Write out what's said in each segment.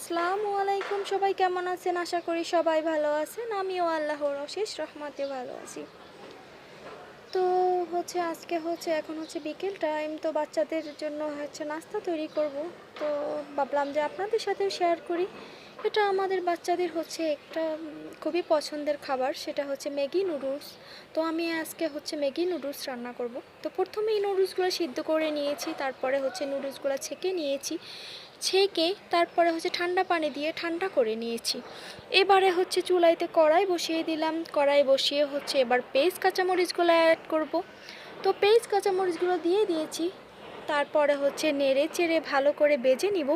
আসসালামু আলাইকুম। সবাই কেমন আছেন? আশা করি সবাই ভালো আছেন। আমিও আল্লাহর অশেষ রহমতে ভালো আছি। তো হচ্ছে আজকে হচ্ছে, এখন হচ্ছে বিকেল টাইম তো বাচ্চাদের জন্য হচ্ছে নাস্তা তৈরি করব। তো ভাবলাম যে আপনাদের সাথে শেয়ার করি। এটা আমাদের বাচ্চাদের হচ্ছে একটা খুবই পছন্দের খাবার, সেটা হচ্ছে ম্যাগি নুডলস। তো আমি আজকে হচ্ছে ম্যাগি নুডলস রান্না করব। তো প্রথমে এই নুডলসগুলো সিদ্ধ করে নিয়েছি, তারপরে হচ্ছে নুডলসগুলো ছেঁকে নিয়েছি। ছেঁকে তারপরে হচ্ছে ঠান্ডা পানি দিয়ে ঠান্ডা করে নিয়েছি। এবারে হচ্ছে চুলাইতে কড়াই বসিয়ে দিলাম। কড়াই বসিয়ে হচ্ছে এবার পেস্ট কাঁচামরিচগুলো অ্যাড করব। তো পেস্ট কাঁচামরিচগুলো দিয়ে দিয়েছি। তারপরে হচ্ছে নেড়ে চেড়ে ভালো করে বেজে নিব।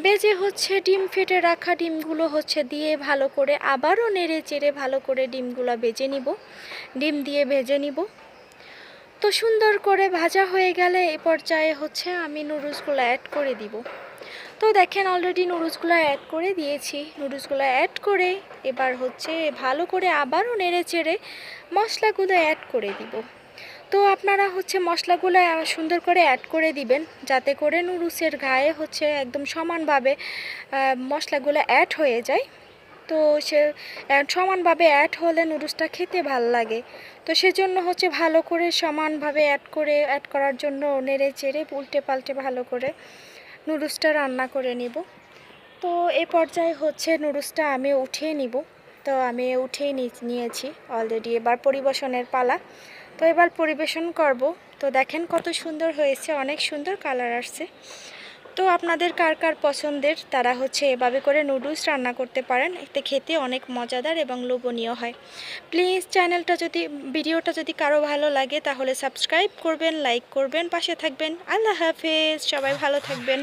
বেজে হচ্ছে ডিম ফেটে রাখা ডিমগুলো হচ্ছে দিয়ে ভালো করে আবারও নেড়ে চেড়ে ভালো করে ডিমগুলো বেজে নিব। ডিম দিয়ে ভেজে নিব। তো সুন্দর করে ভাজা হয়ে গেলে এই পর্যায়ে হচ্ছে আমি নুডলসগুলো অ্যাড করে দিব। তো দেখেন অলরেডি নুডলসগুলো অ্যাড করে দিয়েছি। নুডলসগুলো অ্যাড করে এবার হচ্ছে ভালো করে আবারও নেড়ে চেড়ে মশলাগুলো অ্যাড করে দিব। তো আপনারা হচ্ছে মশলাগুলো সুন্দর করে অ্যাড করে দিবেন, যাতে করে নুডলসের গায়ে হচ্ছে একদম সমানভাবে মশলাগুলো অ্যাড হয়ে যায়। তো সে সমানভাবে অ্যাড হলে নুডলসটা খেতে ভালো লাগে। তো সেজন্য হচ্ছে ভালো করে সমানভাবে অ্যাড করে অ্যাড করার জন্য নেড়ে চেড়ে উল্টে পাল্টে ভালো করে নুডলসটা রান্না করে নিব। তো এ পর্যায়ে হচ্ছে নুডলসটা আমি উঠিয়ে নিব। তো আমি উঠেই নিয়েছি অলরেডি এবার পরিবেশনের পালা। তো এবার পরিবেশন করব। তো দেখেন কত সুন্দর হয়েছে, অনেক সুন্দর কালার আসছে। তো আপনাদের কার কার পছন্দের? তারা হচ্ছে এভাবে করে নুডলস রান্না করতে পারেন। এতে খেতে অনেক মজাদার এবং লোভনীয় হয়। প্লিজ চ্যানেলটা যদি, ভিডিওটা যদি কারও ভালো লাগে, তাহলে সাবস্ক্রাইব করবেন, লাইক করবেন, পাশে থাকবেন। আল্লাহ হাফেজ, সবাই ভালো থাকবেন।